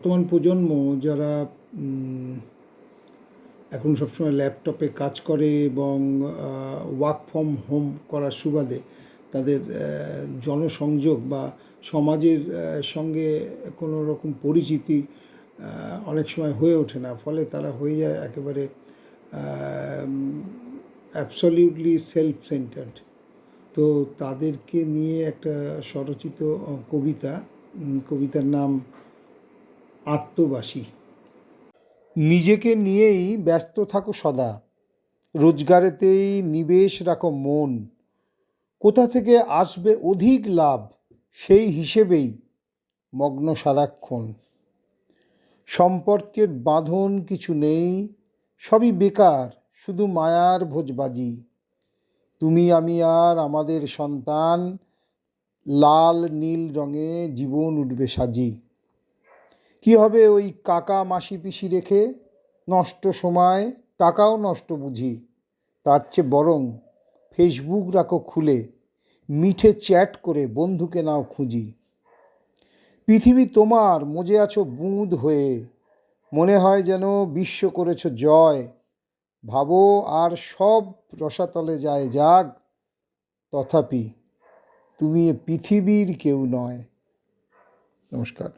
বর্তমান প্রজন্ম যারা এখন সবসময় ল্যাপটপে কাজ করে এবং ওয়ার্ক ফ্রম হোম করার সুবাদে তাদের জনসংযোগ বা সমাজের সঙ্গে কোনো রকম পরিচিতি অনেক সময় হয়ে ওঠে না। ফলে তারা হয়ে যায় একেবারে অ্যাবসলিউটলি সেলফ সেন্টার্ড তো তাদেরকে নিয়ে একটা স্বরচিত কবিতা কবিতার নাম আত্মবাসী। নিজেকে নিয়েই ব্যস্ত থাকো সদা। রোজগারেতেই নিবেশ রাখো মন। কোথা থেকে আসবে অধিক লাভ, সেই হিসেবেই মগ্ন সারাক্ষণ। সম্পর্কের বাঁধন কিছু নেই, সবই বেকার, শুধু মায়ার ভোজবাজি। তুমি, আমি আর আমাদের সন্তান, লাল নীল রঙে জীবন উঠবে সাজি। কি হবে ওই কাকা মাসি পিসি রেখে? নষ্ট সময়, টাকাও নষ্ট বুঝি। তার চেয়ে বরং ফেসবুক রাখো খুলে, মিঠে চ্যাট করে বন্ধুকে নাও খুঁজি। পৃথিবী তোমার, মজে আছো বুঁদ হয়ে। মনে হয় যেন বিশ্ব করেছ জয়। ভাবো আর সব রসাতলে যায় যাক। তথাপি তুমি পৃথিবীর কেউ নয়। নমস্কার।